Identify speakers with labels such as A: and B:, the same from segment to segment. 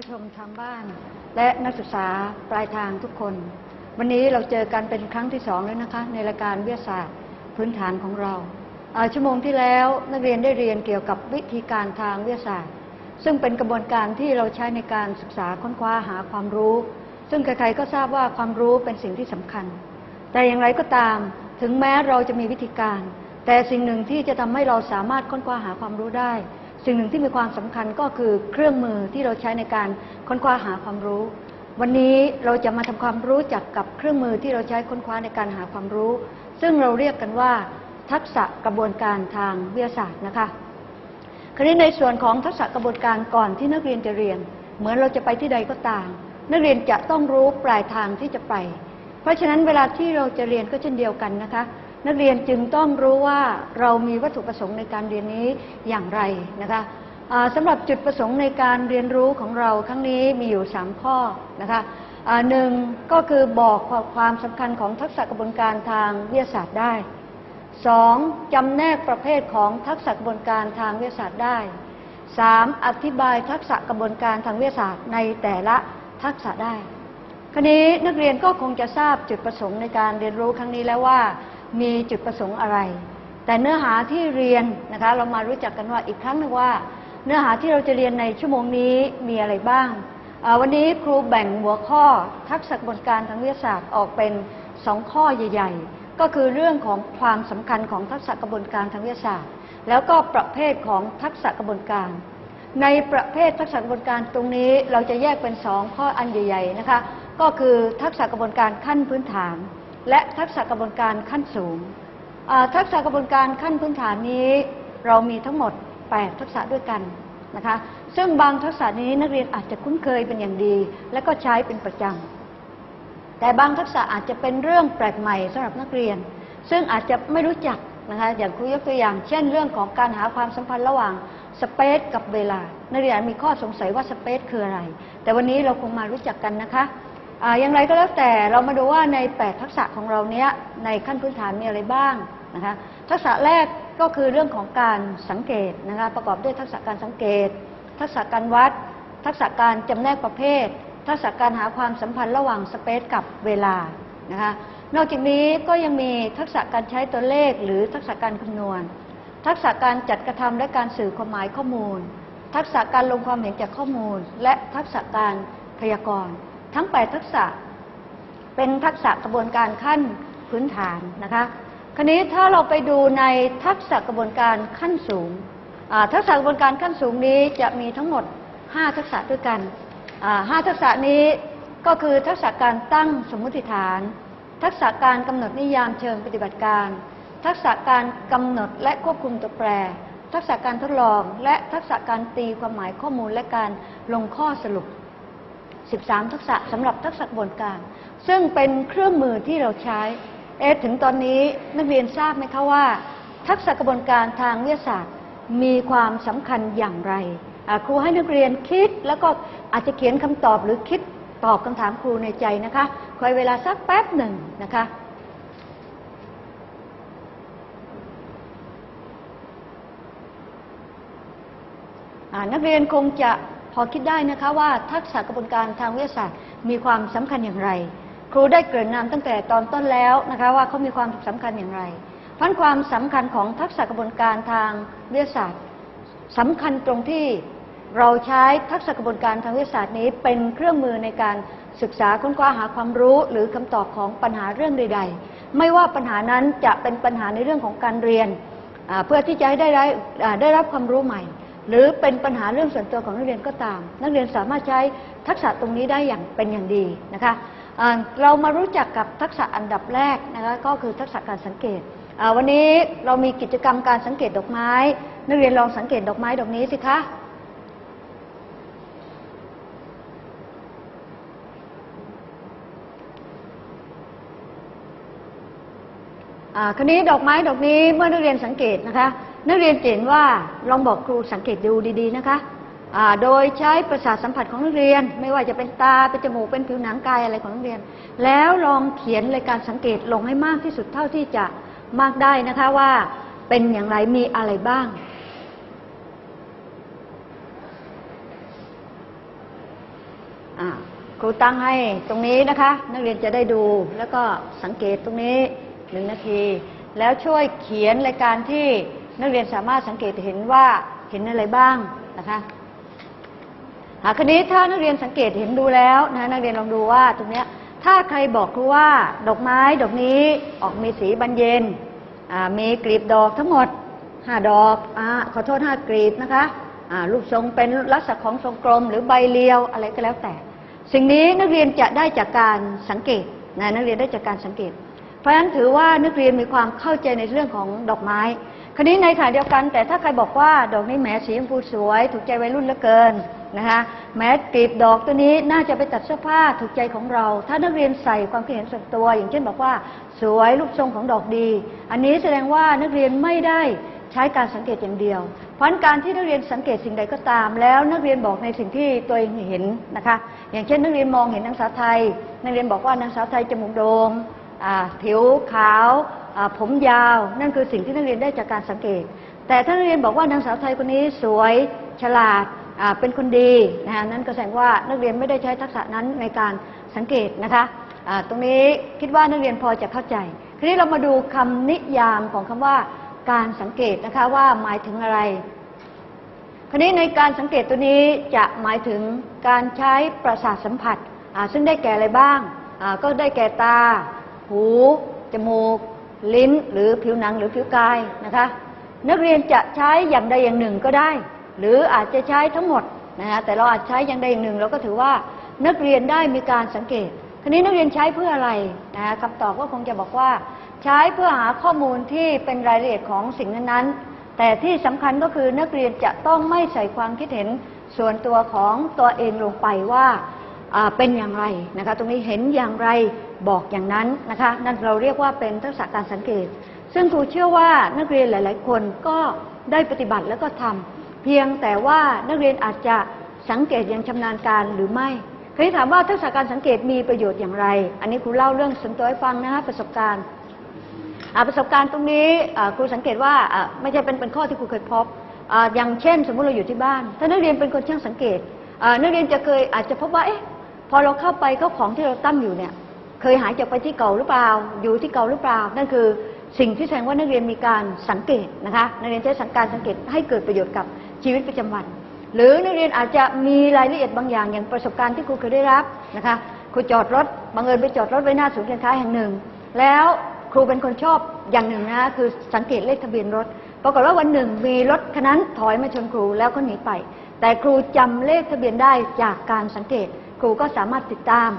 A: ผู้ชมทางบ้าน และนักศึกษาปลายทางทุกคน วันนี้เราเจอกันเป็นครั้งที่สองแล้วนะคะ ในรายการวิทยาศาสตร์พื้นฐานของเราอ่าชั่วโมงที่แล้วนักเรียนได้เรียนเกี่ยวกับวิธีการทางวิทยาศาสตร์ ซึ่งเป็นกระบวนการที่เราใช้ในการศึกษาค้นคว้าหาความรู้ ซึ่งใครๆก็ทราบว่าความรู้เป็นสิ่งที่สำคัญ แต่อย่างไรก็ตาม ถึงแม้เราจะมีวิธีการ แต่สิ่งหนึ่งที่จะทำให้เราสามารถค้นคว้าหาความรู้ได้ สิ่งหนึ่งที่มีความสำคัญก็คือเครื่องมือที่เราใช้ในการค้นคว้าหาความรู้ วันนี้เราจะมาทำความรู้จักกับเครื่องมือที่เราใช้ค้นคว้าในการหาความรู้ ซึ่งเราเรียกกันว่า ทักษะกระบวนการทางวิทยาศาสตร์นะคะคราวนี้ในส่วนของทักษะกระบวนการก่อนที่นักเรียนจะเรียน เหมือนเราจะไปที่ใดก็ตาม นักเรียนจะต้องรู้ปลายทางที่จะไป เพราะฉะนั้นเวลาที่เราจะเรียนก็เช่นเดียวกันนะคะ นักเรียนจึงต้องรู้ว่าเรามีวัตถุประสงค์ในการเรียนนี้อย่างไรนะคะสำหรับจุดประสงค์ในการเรียนรู้ของเราครั้งนี้มีอยู่ 3 ข้อนะคะหนึ่งก็คือบอกความสำคัญของทักษะกระบวนการทางวิทยาศาสตร์ได้สองจำแนกประเภทของทักษะกระบวนการทางวิทยาศาสตร์ได้สามอธิบายทักษะกระบวนการทางวิทยาศาสตร์ในแต่ละทักษะได้ ครนี้นักเรียนก็คงจะทราบจุดประสงค์ในการเรียนรู้ครั้งนี้แล้วว่า มีจุดประสงค์อะไร แต่เนื้อหาที่เรียนนะคะเรามารู้จักกันว่าอีกครั้งหนึ่งว่า เนื้อหาที่เราจะเรียนในชั่วโมงนี้มีอะไรบ้าง วันนี้ครูแบ่งหัวข้อทักษะกระบวนการทางวิทยาศาสตร์ออกเป็นสองข้อใหญ่ ๆ ก็คือเรื่องของความสำคัญของทักษะกระบวนการทางวิทยาศาสตร์ แล้วก็ประเภทของทักษะกระบวนการในประเภททักษะกระบวนการตรงนี้เราจะแยกเป็นสองข้ออันใหญ่ ๆ นะคะ ก็คือทักษะกระบวนการขั้นพื้นฐาน และทักษะกระบวนการขั้นสูง ทักษะกระบวนการขั้นพื้นฐานนี้ เรามีทั้งหมด 8 ทักษะด้วยกันนะคะซึ่งบางทักษะนี้นักเรียนอาจจะคุ้นเคยเป็นอย่างดี และก็ใช้เป็นประจำแต่บางทักษะอาจจะเป็นเรื่องแปลกใหม่สำหรับนักเรียน ซึ่งอาจจะไม่รู้จักนะคะอย่างครูยกตัวอย่าง เช่น เรื่องของการหาความสัมพันธ์ระหว่างสเปซกับเวลา นักเรียนมีข้อสงสัยว่าสเปซคืออะไร แต่วันนี้เราคงมารู้จักกันนะคะ อย่างไรก็แล้วแต่เรามาดูว่าใน 8 ทักษะของเราเนี้ยในขั้นพื้นฐานมีอะไรบ้างนะคะทักษะแรกก็คือเรื่องของการสังเกตนะคะประกอบด้วยทักษะการสังเกต ทักษะการวัด ทักษะการจำแนกประเภท ทักษะการหาความสัมพันธ์ระหว่างสเปซกับเวลานะคะนอกจากนี้ก็ยังมีทักษะการใช้ตัวเลข หรือทักษะการคำนวณ ทักษะการจัดกระทำและการสื่อความหมายข้อมูล ทักษะการลงความเห็นจากข้อมูล และทักษะการพยากรณ์ ทั้ง 8 ทักษะ เป็นทักษะกระบวนการขั้นพื้นฐานนะคะคราวนี้ถ้าเราไปดูในทักษะกระบวนการขั้นสูง ทักษะกระบวนการขั้นสูงนี้จะมีทั้งหมด 5 ทักษะด้วยกันอ่าห้าทักษะนี้ก็คือทักษะการตั้งสมมติฐาน ทักษะการกำหนดนิยามเชิงปฏิบัติการ ทักษะการกำหนดและควบคุมตัวแปร ทักษะการทดลอง และทักษะการตีความหมายข้อมูลและการลงข้อสรุป 13 ทักษะสำหรับทักษะกระบวนการ ซึ่งเป็นเครื่องมือที่เราใช้ เอถึงตอนนี้นักเรียนทราบไหมคะว่า ทักษะกระบวนการทางวิทยาศาสตร์ มีความสำคัญอย่างไร ครูให้นักเรียนคิดแล้วก็อาจจะเขียนคำตอบหรือคิดตอบคำถามครูในใจนะคะคอยเวลาสักแป๊บหนึ่งนะคะนักเรียนคงจะ พอคิดได้นะคะว่าทักษะกระบวนการทางวิทยาศาสตร์มีความสำคัญอย่างไร ครูได้เกริ่นนำตั้งแต่ตอนต้นแล้วนะคะว่าเขามีความสำคัญอย่างไรพราะความสำคัญของทักษะกระบวนการทางวิทยาศาสตร์สำคัญตรงที่เราใช้ทักษะกระบวนการทางวิทยาศาสตร์นี้เป็นเครื่องมือในการศึกษาค้นคว้าหาความรู้ หรือคำตอบของปัญหาเรื่องใด ๆ ไม่ว่าปัญหานั้นจะเป็นปัญหาในเรื่องของการเรียน เพื่อที่จะให้ได้ได้รับความรู้ใหม่ หรือเป็นปัญหาเรื่องส่วนตัวของนักเรียนก็ตาม นักเรียนสามารถใช้ทักษะตรงนี้ได้อย่างเป็นอย่างดีนะคะเรามารู้จักกับทักษะอันดับแรกนะคะก็คือทักษะการสังเกต วันนี้เรามีกิจกรรมการสังเกตดอกไม้ นักเรียนลองสังเกตดอกไม้ดอกนี้สิคะคราวนี้ดอกไม้ดอกนี้เมื่อนักเรียนสังเกตนะคะ นักเรียนเห็นว่าลองบอกครูสังเกตดูดีๆนะคะโดยใช้ประสาทสัมผัสของนักเรียน ไม่ว่าจะเป็นตา เป็นจมูก เป็นผิวหนังกายอะไรของนักเรียน แล้วลองเขียนรายการสังเกตลงให้มากที่สุดเท่าที่จะมากได้นะคะว่าเป็นอย่างไรมีอะไรบ้างครูตั้งให้ตรงนี้นะคะ นักเรียนจะได้ดูแล้วก็สังเกตตรงนี้หนึ่งนาที แล้วช่วยเขียนรายการที่ นักเรียนสามารถสังเกตเห็นว่าเห็นอะไรบ้างนะคะหาคันนี้ถ้านักเรียนสังเกตเห็นดูแล้วนะนักเรียนลองดูว่าตรงเนี้ยถ้าใครบอกครูว่าดอกไม้ดอกนี้ออกมีสีบานเย็นมีกลีบดอกทั้งหมดห้าดอกอขอโทษห้ากลีบนะคะรูปทรงเป็นลักษณะของทรงกลมหรือใบเรียวอะไรก็แล้วแต่ สิ่งนี้นักเรียนจะได้จากการสังเกตนะนักเรียนได้จากการสังเกต เพราะฉะนั้นถือว่านักเรียนมีความเข้าใจในเรื่องของดอกไม้ ราวนี้ในขณะเดียวกัน แต่ถ้าใครบอกว่าดอกนี้แหมสีชมพูสวย ถูกใจวัยรุ่นเหลือเกินนะคะแม้กลีบดอกตัวนี้น่าจะไปตัดเสื้อผ้าถูกใจของเรา ถ้านักเรียนใส่ความคิดเห็นส่วนตัว อย่างเช่นบอกว่า สวยรูปทรงของดอกดี อันนี้แสดงว่านักเรียนไม่ได้ใช้การสังเกตอย่างเดียว เพราะฉะนั้นการที่นักเรียนสังเกตสิ่งใดก็ตาม แล้วนักเรียนบอกในสิ่งที่ตัวเองเห็นนะคะ อย่างเช่น นักเรียนมองเห็นนางสาวไทย นักเรียนบอกว่านางสาวไทยจมูกโด่งอ่าผิวขาว ผมยาวนั่นคือสิ่งที่นักเรียนได้จากการสังเกต แต่ถ้านักเรียนบอกว่านางสาวไทยคนนี้สวยฉลาดเป็นคนดีนะคะนั่นก็แสดงว่านักเรียนไม่ได้ใช้ทักษะนั้นในการสังเกตนะคะตรงนี้คิดว่านักเรียนพอจะเข้าใจ ทีนี้เรามาดูคำนิยามของคำว่าการสังเกตนะคะว่าหมายถึงอะไรคราวนี้ในการสังเกตตัวนี้จะหมายถึงการใช้ประสาทสัมผัสซึ่งได้แก่อะไรบ้าง ก็ได้แก่ตา หู จมูก ลิ้นหรือผิวหนังหรือผิวกายนะคะ นักเรียนจะใช้อย่างใดอย่างหนึ่งก็ได้ หรืออาจจะใช้ทั้งหมดนะฮะแต่เราอาจใช้อย่างใดอย่างหนึ่ง เราก็ถือว่านักเรียนได้มีการสังเกตคราวนี้นักเรียนใช้เพื่ออะไรนะฮะคำตอบก็คงจะบอกว่า ใช้เพื่อหาข้อมูลที่เป็นรายละเอียดของสิ่งนั้นๆ แต่ที่สำคัญก็คือนักเรียนจะต้องไม่ใส่ความคิดเห็นส่วนตัวของตัวเองลงไปว่า เป็นอย่างไรนะคะตรงนี้เห็นอย่างไรบอกอย่างนั้นนะคะนั่นเราเรียกว่าเป็นทักษะการสังเกต ซึ่งครูเชื่อว่านักเรียนหลาย ๆ คนก็ได้ปฏิบัติแล้วก็ทำเพียงแต่ว่านักเรียนอาจจะสังเกตอย่างชำนาญการหรือไม่เคยถามว่าทักษะการสังเกตมีประโยชน์อย่างไร อันนี้ครูเล่าเรื่องส่วนตัวให้ฟังนะคะประสบการณ์ประสบการณ์ตรงนี้ครูสังเกตว่าไม่ใช่เป็นเป็นข้อที่ครูเคยพบออย่างเช่น สมมุติเราอยู่ที่บ้าน ถ้านักเรียนเป็นคนช่างสังเกตนักเรียนจะเคยอาจจะพบว่าเอ๊ะ พอเราเข้าไปก็ของที่เราตั้งอยู่เนี่ย เคยหายจากไปที่เก่าหรือเปล่า อยู่ที่เก่าหรือเปล่า นั่นคือสิ่งที่แสดงว่านักเรียนมีการสังเกตนะคะนักเรียนใช้สังการสังเกตให้เกิดประโยชน์กับชีวิตประจำวัน หรือนักเรียนอาจจะมีรายละเอียดบางอย่างอย่างประสบการณ์ที่ครูเคยได้รับนะคะครูจอดรถบังเอิญไปจอดรถไว้หน้าศูนย์การค้าแห่งหนึ่ง แล้วครูเป็นคนชอบอย่างหนึ่งนะคือสังเกตเลขทะเบียนรถปรากฏว่าวันหนึ่งมีรถคันนั้นถอยมาชนครูแล้วก็หนีไป แต่ครูจำเลขทะเบียนได้จากการสังเกต ครูก็สามารถติดตาม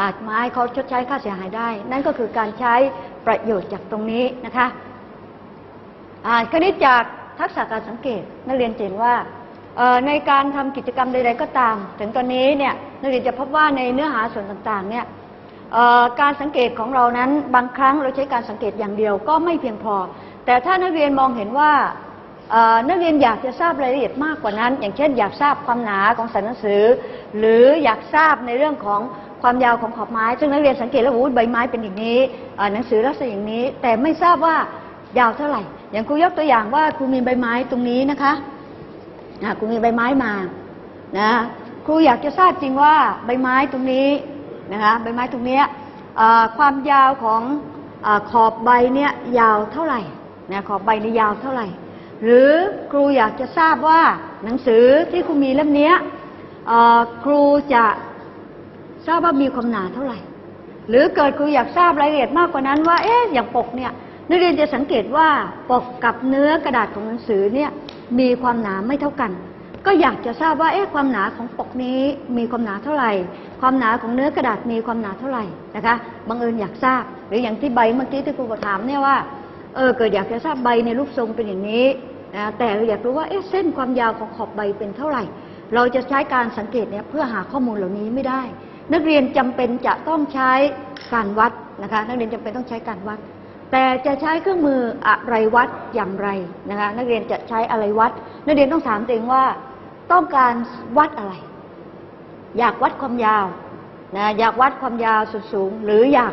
A: อาจมาให้เขาชดใช้ค่าเสียหายได้ นั่นก็คือการใช้ประโยชน์จากตรงนี้นะคะอ่าคราวนี้จากทักษะการสังเกตนักเรียนเห็นว่าในการทำกิจกรรมใด ๆ ก็ตาม ถึงตอนนี้เนี่ยนักเรียนจะพบว่าในเนื้อหาส่วนต่างๆเนี่ยการสังเกตของเรานั้นบางครั้งเราใช้การสังเกตอย่างเดียวก็ไม่เพียงพอ แต่ถ้านักเรียนมองเห็นว่า นักเรียนอยากจะทราบรายละเอียดมากกว่านั้น อย่างเช่น อยากทราบความหนาของสันหนังสือ หรืออยากทราบในเรื่องของความยาวของขอบไม้ ซึ่งนักเรียนสังเกตแล้วโอ้ยใบไม้เป็นอย่างนี้หนังสือลักษณะอย่างนี้ แต่ไม่ทราบว่ายาวเท่าไหร่ อย่างครูยกตัวอย่างว่าครูมีใบไม้ตรงนี้นะคะครูมีใบไม้มานะครูอยากจะทราบจริงว่าใบไม้ตรงนี้นะคะใบไม้ตรงนี้ความยาวของอขอบใบเนี้ยยาวเท่าไหร่นะขอบใบนี่ยาวเท่าไหร่ หรือครูอยากจะทราบว่าหนังสือที่ครูมีเล่มนี้ครูจะทราบว่ามีความหนาเท่าไหร่ หรือเกิดครูอยากทราบรายละเอียดมากกว่านั้นว่าเอ๊ะอย่างปกเนี่ยนักเรียนจะสังเกตว่าปกกับเนื้อกระดาษของหนังสือเนี่ยมีความหนาไม่เท่ากัน ก็อยากจะทราบว่าเอ๊ะความหนาของปกนี้มีความหนาเท่าไหร่ ความหนาของเนื้อกระดาษมีความหนาเท่าไหร่นะคะบังเอิญอยากทราบ หรืออย่างที่ใบเมื่อกี้ที่ครูถามเนี่ยว่าเออเกิดอยากจะทราบใบในรูปทรงเป็นอย่างนี้ นะแต่เราอยากรู้ว่าเอ๊ะเส้นความยาวของขอบใบเป็นเท่าไหร่ เราจะใช้การสังเกตเนี่ยเพื่อหาข้อมูลเหล่านี้ไม่ได้ นักเรียนจำเป็นจะต้องใช้การวัดนะคะนักเรียนจำเป็นต้องใช้การวัด แต่จะใช้เครื่องมืออะไรวัดอย่างไรนะคะนักเรียนจะใช้อะไรวัด นักเรียนต้องถามตัวเองว่าต้องการวัดอะไร อยากวัดความยาวนะอยากวัดความยาวสุดสูง หรืออยาก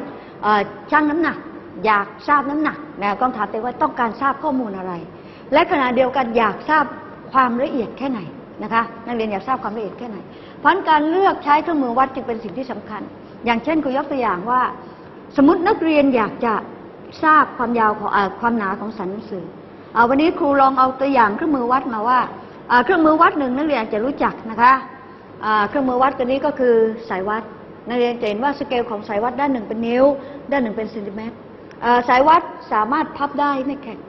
A: ชั่งน้ำหนัก อยากทราบน้ำหนักนะต้องถามตัวเองว่าต้องการทราบข้อมูลอะไร และขณะเดียวกันอยากทราบความละเอียดแค่ไหนนะคะนักเรียนอยากทราบความละเอียดแค่ไหน เพราะการเลือกใช้เครื่องมือวัดจึงเป็นสิ่งที่สำคัญ อย่างเช่นครูยกตัวอย่างว่า สมมตินักเรียนอยากจะทราบความยาวของอความหนาของสันหนังสืออวันนี้ครูลองเอาตัวอย่างเครื่องมือวัดมาว่า เครื่องมือวัดหนึ่งนักเรียนจะรู้จักนะคะเครื่องมือวัดตัวนี้ก็คือสายวัดนักเรียนจะเห็นว่าสเกลของสายวัดด้านหนึ่งเป็นนิ้ว ด้านหนึ่งเป็นเซนติเมตรสายวัดสามารถพับได้ไม่แข็ง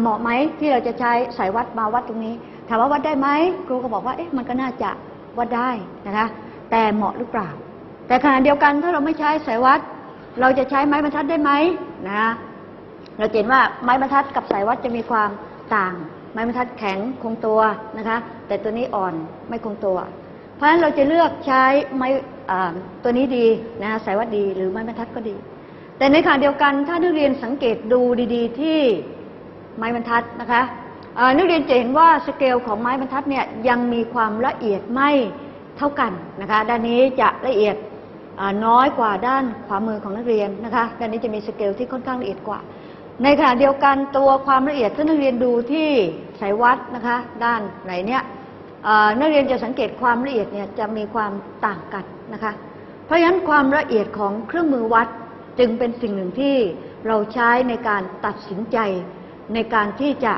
A: เหมาะไหมที่เราจะใช้สายวัดมาวัดตรงนี้ ถามว่าวัดได้ไหมครูก็บอกว่าเอ๊ะมันก็น่าจะวัดได้นะคะแต่เหมาะหรือเปล่า แต่ขณะเดียวกันถ้าเราไม่ใช้สายวัด เราจะใช้ไม้บรรทัดได้ไหมนะเราเห็นว่าไม้บรรทัดกับสายวัดจะมีความต่าง ไม้บรรทัดแข็งคงตัวนะคะ แต่ตัวนี้อ่อนไม่คงตัว เพราะฉะนั้นเราจะเลือกใช้ไม้อ่าตัวนี้ดีนะสายวัดดีหรือไม้บรรทัดก็ดี แต่ในขณะเดียวกันถ้านักเรียนสังเกตดูดี ๆ ที่ ไม้บรรทัดนะคะนักเรียนจะเห็นว่าสเกลของไม้บรรทัดเนี่ยยังมีความละเอียดไม่เท่ากันนะคะด้านนี้จะละเอียดน้อยกว่าด้านขวามือของนักเรียนนะคะด้านนี้จะมีสเกลที่ค่อนข้างละเอียดกว่า ในขณะเดียวกันตัวความละเอียดถ้านักเรียนดูที่สายวัดนะคะด้านไหนเนี่ยนักเรียนจะสังเกตความละเอียดเนี่ยจะมีความต่างกันนะคะ เพราะฉะนั้นความละเอียดของเครื่องมือวัดจึงเป็นสิ่งหนึ่งที่เราใช้ในการตัดสินใจ ในการที่จะ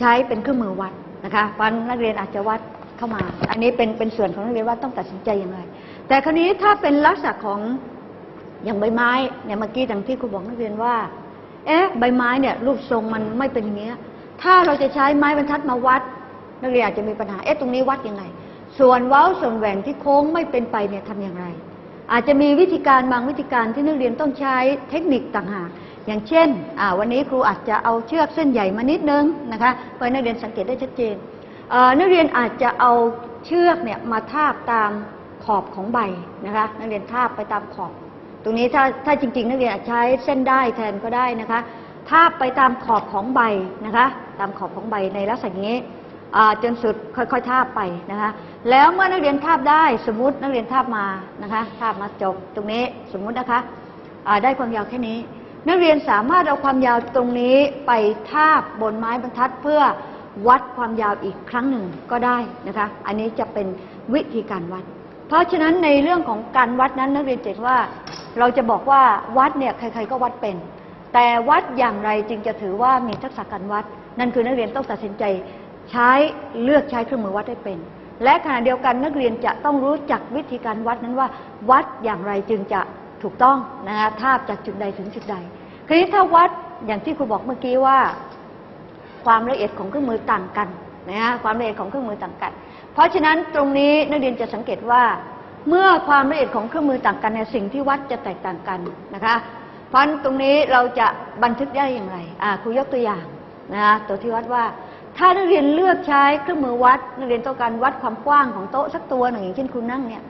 A: ใช้เป็นเครื่องมือวัดนะคะเพราะฉะนั้นนักเรียนอาจจะวัดเข้ามา อันนี้เป็นเป็นส่วนของนักเรียนว่าต้องตัดสินใจอย่างไร แต่คราวนี้ถ้าเป็นลักษณะของอย่างใบไม้เนี่ยเมื่อกี้ดังที่ครูบอกนักเรียนว่า เอ๊ะใบไม้เนี่ยรูปทรงมันไม่เป็นอย่างเงี้ย ถ้าเราจะใช้ไม้บรรทัดมาวัด นักเรียนอาจจะมีปัญหา เอ๊ะตรงนี้วัดยังไง ส่วนเว้าส่วนแหว่งที่โค้งไม่เป็นไปเนี่ยทำอย่างไร อาจจะมีวิธีการบางวิธีการที่นักเรียนต้องใช้เทคนิคต่างหากอย่างเช่นวันนี้ครูอาจจะเอาเชือกเส้นใหญ่มานิดนึงนะคะเพื่อนักเรียนสังเกตได้ชัดเจนนักเรียนอาจจะเอาเชือกเนี่ยมาทาบตามขอบของใบนะคะนักเรียนทาบไปตามขอบ ตรงนี้ถ้าถ้าจริง ๆ นักเรียนอาจใช้เส้นได้แทนก็ได้นะคะทาบไปตามขอบของใบนะคะ ตามขอบของใบในลักษณะนี้ จนสุดค่อยๆทาบไปนะคะ แล้วเมื่อนักเรียนทาบได้สมมตินักเรียนทาบมานะคะทาบมาจบตรงนี้สมมุตินะคะได้ความยาวแค่นี้ นักเรียนสามารถเอาความยาวตรงนี้ไปทาบบนไม้บรรทัดเพื่อวัดความยาวอีกครั้งหนึ่งก็ได้นะคะ อันนี้จะเป็นวิธีการวัด เพราะฉะนั้นในเรื่องของการวัดนั้นนักเรียนจะเห็นว่า เราจะบอกว่าวัดเนี่ยใคร ๆก็วัดเป็น แต่วัดอย่างไรจึงจะถือว่ามีทักษะการวัด นั่นคือนักเรียนต้องตัดสินใจ ใช้เลือกใช้เครื่องมือวัดให้เป็น และขณะเดียวกันนักเรียนจะต้องรู้จักวิธีการวัดนั้นว่า วัดอย่างไรจึงจะถูกต้องนะคะทาบจากจุดใดถึงจุดใดคราวนี้ถ้าวัดอย่างที่ครูบอกเมื่อกี้ว่า ความละเอียดของเครื่องมือต่างกันนะฮะความละเอียดของเครื่องมือต่างกัน เพราะฉะนั้นตรงนี้นักเรียนจะสังเกตว่า เมื่อความละเอียดของเครื่องมือต่างกันเนี่ยสิ่งที่วัดจะแตกต่างกันนะคะเพราะนั้นตรงนี้เราจะบันทึกได้อย่างไรอ่าครูยกตัวอย่างนะคะตัวที่วัดว่า ถ้านักเรียนเลือกใช้เครื่องมือวัด นักเรียนต้องการวัดความกว้างของโต๊ะสักตัวหนึ่งอย่างเช่นครูนั่งเนี่ย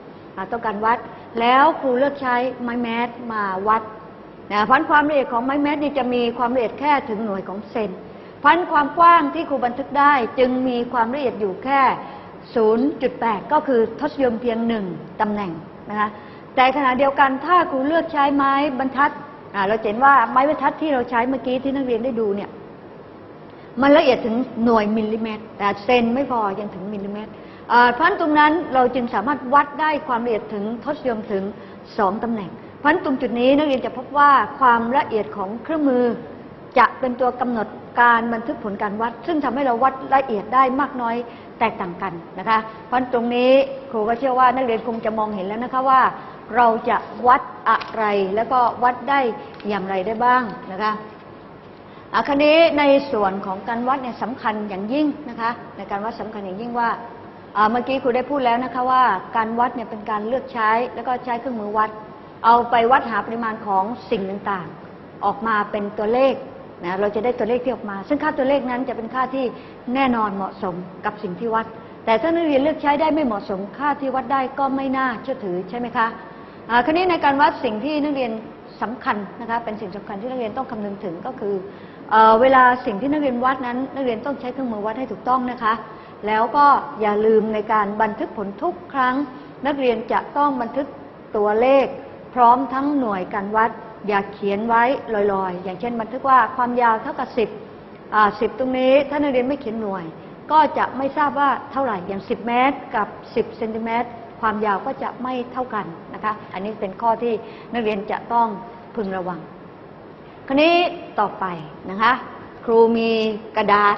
A: ต้องการวัด แล้วครูเลือกใช้ไม้แมสมาวัดนะพันความละเอียดของไม้แมสนี่จะมีความละเอียดแค่ถึงหน่วยของเซนพันความกว้างที่ครูบันทึกได้ จึงมีความละเอียดอยู่แค่ 0.8 ก็คือทศนิยมเพียงหนึ่งตำแหน่งนะคะแต่ขณะเดียวกันถ้าครูเลือกใช้ไม้บรรทัดเราเห็นว่าไม้บรรทัดที่เราใช้เมื่อกี้ที่นักเรียนได้ดูเนี่ย มันละเอียดถึงหน่วยมิลลิเมตร แต่เซนไม่พอยังถึงมิลลิเมตรเพราะนั้นตรงนั้นเราจึงสามารถวัดได้ความละเอียดถึงทศนิยมถึง 2 ตำแหน่ง เพราะนั้นตรงจุดนี้นักเรียนจะพบว่าความละเอียดของเครื่องมือ จะเป็นตัวกำหนดการบันทึกผลการวัด ซึ่งทำให้เราวัดละเอียดได้มากน้อยแตกต่างกันนะคะ เพราะตรงนี้ครูก็เชื่อว่านักเรียนคงจะมองเห็นแล้วนะคะว่า เราจะวัดอะไรแล้วก็วัดได้อย่างไรได้บ้างนะคะ คราวนี้ในส่วนของการวัดเนี่ยสำคัญอย่างยิ่งนะคะในการวัดสำคัญอย่างยิ่งว่าเมื่อกี้ครูได้พูดแล้วนะคะว่าการวัดเนี่ยเป็นการเลือกใช้แล้วก็ใช้เครื่องมือวัด เอาไปวัดหาปริมาณของสิ่งต่างๆ ออกมาเป็นตัวเลขนะเราจะได้ตัวเลขที่ออกมา ซึ่งค่าตัวเลขนั้นจะเป็นค่าที่แน่นอนเหมาะสมกับสิ่งที่วัด แต่ถ้านักเรียนเลือกใช้ได้ไม่เหมาะสมค่าที่วัดได้ก็ไม่น่าเชื่อถือใช่ไหมคะอ่าคราวนี้ในการวัดสิ่งที่นักเรียนสำคัญนะคะเป็นสิ่งสำคัญที่นักเรียนต้องคำนึงถึงก็คือ เเวลาสิ่งที่นักเรียนวัดนั้น นักเรียนต้องใช้เครื่องมือวัดให้ถูกต้องนะคะ แล้วก็อย่าลืมในการบันทึกผลทุกครั้ง นักเรียนจะต้องบันทึกตัวเลข พร้อมทั้งหน่วยการวัด อย่าเขียนไว้ลอยๆ อย่างเช่น บันทึกว่าความยาวเท่ากับสิบสิบตรงนี้ถ้านักเรียนไม่เขียนหน่วย ก็จะไม่ทราบว่าเท่าไหร่อย่าง 10 เมตร กับ 10เซนติเมตรความยาวก็จะไม่เท่ากันนะคะ อันนี้เป็นข้อที่นักเรียนจะต้องพึงระวัง คราวนี้ต่อไปนะคะ ครูมีกระดาษ